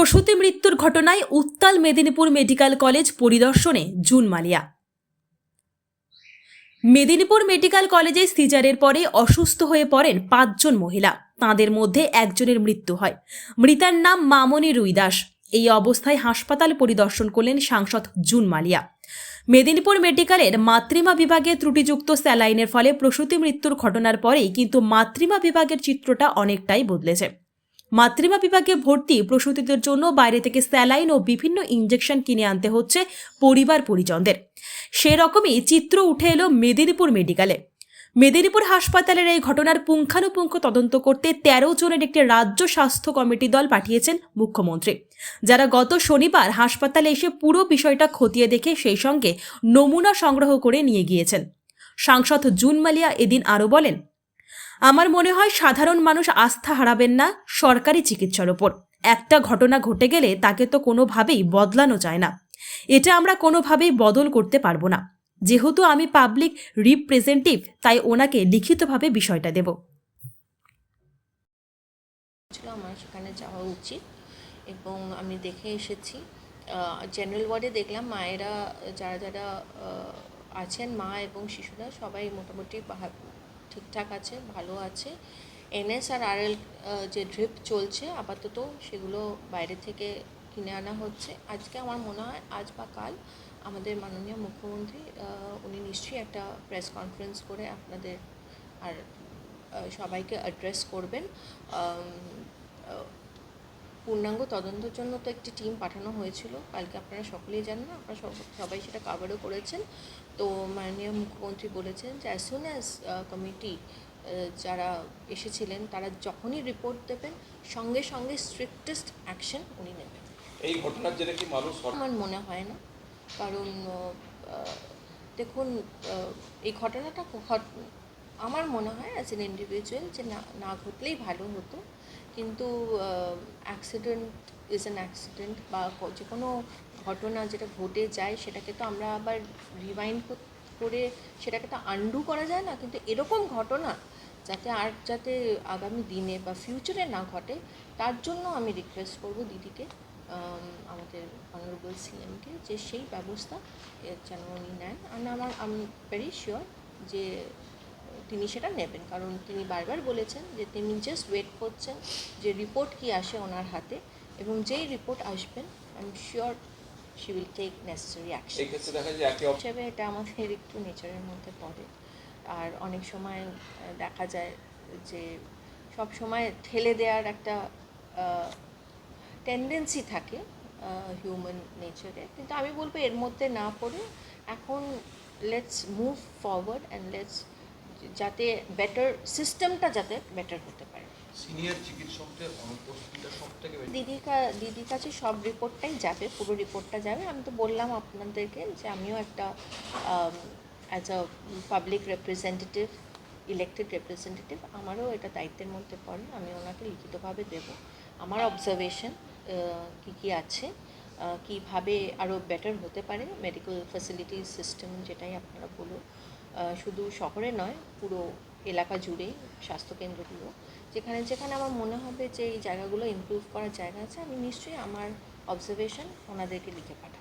প্রসূতি মৃত্যুর ঘটনায় উত্তাল মেদিনীপুর মেডিকেল কলেজ পরিদর্শনে জুন মালিয়া। মেদিনীপুর মেডিকেল কলেজে সিজারের পরে অসুস্থ হয়ে পড়েন পাঁচজন মহিলা। তাঁদের মধ্যে একজনের মৃত্যু হয়। মৃতার নাম মামনি রুইদাস। এই অবস্থায় হাসপাতাল পরিদর্শন করলেন সাংসদ জুন মালিয়া। মেদিনীপুর মেডিকেলের মাতৃমা বিভাগে ত্রুটিযুক্ত স্যালাইনের ফলে প্রসূতি মৃত্যুর ঘটনার পরেই কিন্তু মাতৃমা বিভাগের চিত্রটা অনেকটাই বদলেছে। মাতৃমা বিভাগে ভর্তি প্রসূতিদের জন্য বাইরে থেকে স্যালাইন ও বিভিন্ন ইঞ্জেকশন কিনে আনতে হচ্ছে পরিবার পরিজনদের। সেরকমই চিত্র উঠে এলো মেদিনীপুর মেডিকেলে। মেদিনীপুর হাসপাতালের এই ঘটনার পুঙ্খানুপুঙ্খ তদন্ত করতে তেরো জনের একটি রাজ্য স্বাস্থ্য কমিটি দল পাঠিয়েছেন মুখ্যমন্ত্রী। যারা গত শনিবার হাসপাতালে এসে পুরো বিষয়টা খতিয়ে দেখে সেই সঙ্গে নমুনা সংগ্রহ করে নিয়ে গিয়েছেন। সাংসদ জুন মালিয়া এদিন আরও বলেন আমার মনে হয় সাধারণ মানুষ আস্থা হারাবেন না সরকারি চিকিৎসার ওপর। একটা ঘটনা ঘটে গেলে তাকে তো কোনোভাবেই বদলানো যায় না। এটা আমরা কোনোভাবেই বদল করতে পারব না। যেহেতু আমি পাবলিক রিপ্রেজেন্টেটিভ তাই ওনাকে লিখিতভাবে বিষয়টা দেব। আমার সেখানে যাওয়া উচিত এবং আমি দেখে এসেছি। জেনারেল ওয়ার্ডে দেখলাম মায়েরা, যারা যারা আছেন মা এবং শিশুরা সবাই মোটামুটি ঠিকঠাক আছে, ভালো আছে। এনএস আর আরএল যে ড্রিপ চলছে, আপাতত সেগুলো বাইরে থেকে কিনে আনা হচ্ছে। আজকে আমার মনে হয় আজ বা কাল আমাদের মাননীয় মুখ্যমন্ত্রী উনি নিশ্চয়ই একটা প্রেস কনফারেন্স করে আপনাদের আর সবাইকে অ্যাড্রেস করবেন। পূর্ণাঙ্গ তদন্তের জন্য তো একটি টিম পাঠানো হয়েছিল। কালকে আপনারা সকলেই জানেন আপনারা সব- সবাই সেটা কাভারও করেছেন। তো মাননীয় মুখ্যমন্ত্রী বলেছেন যে অ্যাজ সুন অ্যাজ কমিটি যারা এসেছিলেন তারা যখনই রিপোর্ট দেবেন সঙ্গে সঙ্গে স্ট্রিক্টেস্ট অ্যাকশন উনি নেবেন। এই ঘটনার জেরে কি মানুষ আমার মনে হয় না। কারণ দেখুন এই ঘটনাটা ঘট- আমার মনে হয় অ্যাজ এন ইন্ডিভিজুয়াল যে না না ঘটলেই ভালো হতো। কিন্তু অ্যাক্সিডেন্ট ইজ অ্যান অ্যাক্সিডেন্ট বা যে কোনো ঘটনা যেটা ঘটে যায় সেটাকে তো আমরা আবার রিভাইন্ড করে সেটাকে তো আন্ডু করা যায় না। কিন্তু এরকম ঘটনা যাতে আর যাতে আগামী দিনে বা ফিউচারে না ঘটে তার জন্য আমি রিকোয়েস্ট করব দিদিকে আম, আমাদের অনারেবল সিএমকে যে সেই ব্যবস্থা যেন উনি নেন। আর আমার আমি ভেরি শিওর যে তিনি সেটা নেবেন। কারণ তিনি বারবার বলেছেন যে তিনি জাস্ট ওয়েট করছেন যে রিপোর্ট কি আসে ওনার হাতে এবং যেই রিপোর্ট আসবেন I am sure she will take necessary action হিসেবে এটা আমাদের একটু নেচারের মধ্যে পড়ে। আর অনেক সময় দেখা যায় যে সব সময় ঠেলে দেওয়ার একটা টেন্ডেন্সি থাকে হিউম্যান নেচারে কিন্তু আমি বলব এর মধ্যে না পড়ে এখন let's move forward and let's যাতে বেটার সিস্টেমটা যাতে বেটার হতে পারে। সিনিয়র চিকিৎসকদের অনুপস্থিতিটা সব থেকে বেশি? দিদির কা- দিদির কাছে সব রিপোর্টটাই যাবে পুরো রিপোর্টটা যাবে। আমি তো বললাম আপনাদেরকে যে আমিও একটা as a public representative elected representative আমারও এটা দায়িত্বের মধ্যে পড়ে আমি ওনাকে লিখিতভাবে দেব। আমার অবজারভেশন কী কী আছে কীভাবে আরও বেটার হতে পারে মেডিকেল ফ্যাসিলিটি সিস্টেম যেটাই আপনারা বলুন শুধু শহরে নয়, পুরো এলাকা জুড়ে স্বাস্থ্যকেন্দ্রগুলো। যেখানে যেখানে আমার মনে হবে যে এই জায়গাগুলো ইমপ্রুভ করার জায়গা আছে, আমি নিশ্চয়ই আমার অবজারভেশন ওনাদেরকে লিখে পাঠাবো।